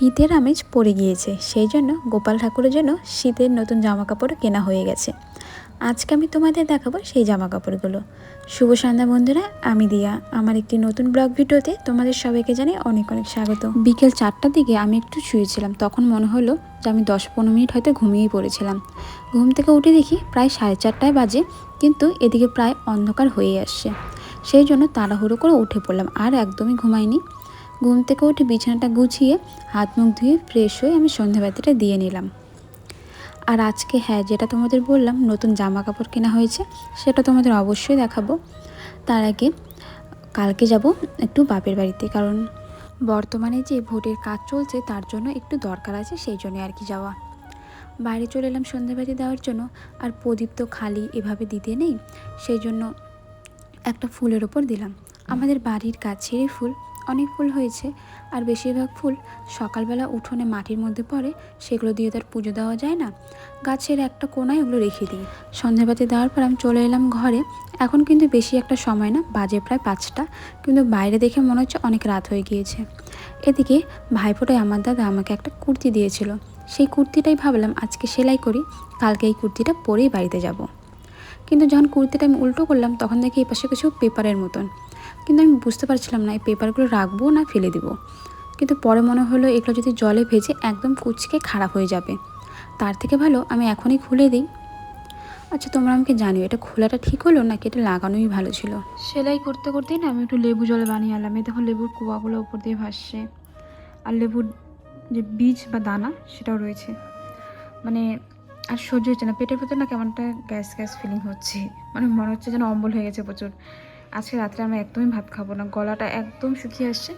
শীতের আমেজ পড়ে গিয়েছে। সেই জন্য গোপাল ঠাকুরের জন্য শীতের নতুন জামা কাপড় কেনা হয়ে গেছে। আজকে আমি তোমাদের দেখাবো সেই জামা কাপড়গুলো শুভ সন্ধ্যা বন্ধুরা, আমি দিয়া। আমার একটি নতুন ব্লগ ভিডিওতে তোমাদের সবাইকে জানাই অনেক অনেক স্বাগত। বিকেল চারটার দিকে আমি একটু শুয়েছিলাম, তখন মনে হলো যে আমি দশ পনেরো মিনিট হয়তো ঘুমিয়েই পড়েছিলাম। ঘুম থেকে উঠে দেখি প্রায় সাড়ে চারটায় বাজে, কিন্তু এদিকে প্রায় অন্ধকার হয়ে আসছে। সেই জন্য তাড়াহুড়ো করে উঠে পড়লাম, আর একদমই ঘুমাইনি। ঘুম থেকে উঠে বিছানাটা গুছিয়ে হাত মুখ ধুয়ে ফ্রেশ হয়ে আমি সন্ধ্যাবাতিটা দিয়ে নিলাম। আর আজকে হ্যাঁ যেটা তোমাদের বললাম, নতুন জামা কাপড় কেনা হয়েছে, সেটা তোমাদের অবশ্যই দেখাবো। তার আগে কালকে যাব একটু বাপের বাড়িতে, কারণ বর্তমানে যে ভোটের কাজ চলছে, তার জন্য একটু দরকার আছে, সেই জন্য আর কি যাওয়া। বাইরে চলে এলাম সন্ধ্যাবাতি দেওয়ার জন্য, আর প্রদীপ তো খালি এভাবে দিতে নেই, সেই জন্য একটা ফুলের ওপর দিলাম। আমাদের বাড়ির কাছেরই ফুল। অনেক ফুল হয়েছে। আর বেশিরভাগ ফুল সকালবেলা উঠোনে মাটির মধ্যে পড়ে, সেগুলো দিয়ে তার পুজো দেওয়া যায় না। গাছের একটা কোনায় ওগুলো রেখে দিই। সন্ধ্যাবাতি দেওয়ার পর আমি চলে এলাম ঘরে। এখন কিন্তু বেশি একটা সময় না, বাজে প্রায় পাঁচটা। কিন্তু বাইরে দেখে মনে হচ্ছে অনেক রাত হয়ে গিয়েছে। এদিকে ভাইফোঁটায় আমার দাদা আমাকে একটা কুর্তি দিয়েছিল। সেই কুর্তিটাই ভাবলাম আজকে সেলাই করি, কালকে এই কুর্তিটা পরেই বাড়িতে যাব। কিন্তু যখন কুর্তিটা আমি উল্টো করলাম, তখন দেখি এই পাশে কিছু পেপারের মতন। কিন্তু আমি বুঝতে পারছিলাম না, এই পেপারগুলো রাখব না ফেলে দিব। কিন্তু পরে মনে হলো এগুলো যদি জলে ভেজে একদম কুচকে খারাপ হয়ে যাবে। তার থেকে ভালো আমি এখনই খুলে দিই। আচ্ছা তোমরা আমাকে জানিও, এটা খোলাটা ঠিক হলো নাকি এটা লাগানোই ভালো ছিল? সেলাই করতে করতেই না আমি একটু লেবু জলে বানিয়ে আনলাম। এই দেখো লেবুর কুয়াগুলো উপর দিয়ে ভাসছে। আর লেবুর যে বীজ বা দানা, সেটাও রয়েছে। মানে আর সহ্য হচ্ছে না। পেটের ভেতর না কেমনটা গ্যাস গ্যাস ফিলিং হচ্ছে। মানে মনে হচ্ছে যেন অম্বল হয়ে গেছে প্রচুর। আজকে রাত্রে আমি একদমই ভাত খাব না, গলাটা একদম শুকিয়ে আসছে।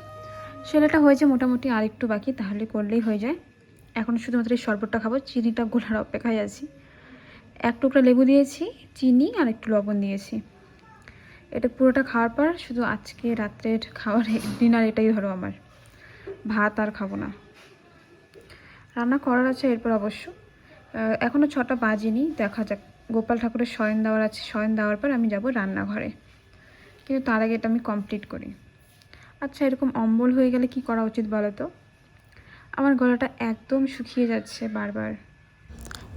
সেলাটা হয়েছে মোটামুটি আর একটু বাকি, তাহলে করলেই হয়ে যায়। এখন শুধুমাত্র এই শরবতটা খাব, চিনিটা গোলার অপেক্ষায় আছি। এক টুকরা লেবু দিয়েছি, চিনি আর একটু লবণ দিয়েছি। এটা পুরোটা খাওয়ার পর শুধু আজকে রাত্রের খাওয়ার ডিনার এটাই ধরো আমার। ভাত আর খাব না। রান্না করার আছে এরপর অবশ্য। এখনও ছটা বাজেনি, দেখা যাক। গোপাল ঠাকুরের শয়ন দেওয়ার আছে, শয়ন দেওয়ার পর আমি যাব রান্নাঘরে। কিন্তু তার আগে এটা আমি কমপ্লিট করি। আচ্ছা এরকম অম্বল হয়ে গেলে কি করা উচিত বলো তো? আমার গলাটা একদম শুকিয়ে যাচ্ছে বারবার।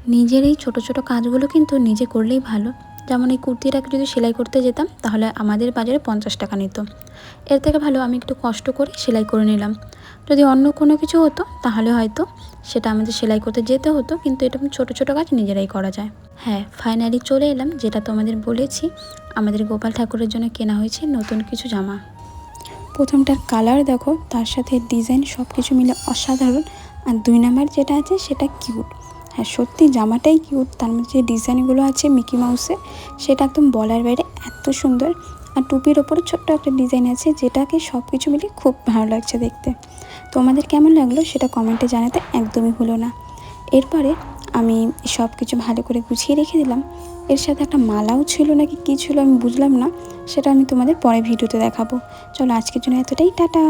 নিজের এই ছোটো ছোটো কাজগুলো কিন্তু নিজে করলেই ভালো। যেমন এই কুর্তিটাকে যদি সেলাই করতে যেতাম, তাহলে আমাদের বাজারে পঞ্চাশ টাকা নিত। এর থেকে ভালো আমি একটু কষ্ট করে সেলাই করে নিলাম। যদি অন্য কোনো কিছু হতো, তাহলে হয়তো সেটা আমাদের সেলাই করতে যেতে হতো, কিন্তু এটা ছোটো ছোটো কাজ নিজেরাই করা যায়। হ্যাঁ ফাইনালি চলে এলাম, যেটা তোমাদের বলেছি, আমাদের গোপাল ঠাকুরের জন্য কেনা হয়েছে নতুন কিছু জামা। প্রথমটার কালার দেখো, তার সাথে ডিজাইন সব কিছু মিলে অসাধারণ, আর দুই নাম্বার যেটা আছে সেটা কিউট হ্যাঁ সত্যি জামাটাই কিউট তার মধ্যে যে ডিজাইনগুলো আছে মিকি মাউসে সেটা একদম বলার বাইরে এত সুন্দর। আর টুপির ওপরে ছোট্ট একটা ডিজাইন আছে, যেটাকে সব কিছু মিলে খুব ভালো লাগছে দেখতে। তোমাদের কেমন লাগল সেটা কমেন্টে জানাতে একদমই হলো না। এরপরে আমি সব কিছু ভালো করে গুছিয়ে রেখে দিলাম। এর সাথে একটা মালাও ছিল নাকি, কী ছিল আমি বুঝলাম না, সেটা আমি তোমাদের পরে ভিডিওতে দেখাবো। চলো আজকের জন্য এতটাই, টাটা!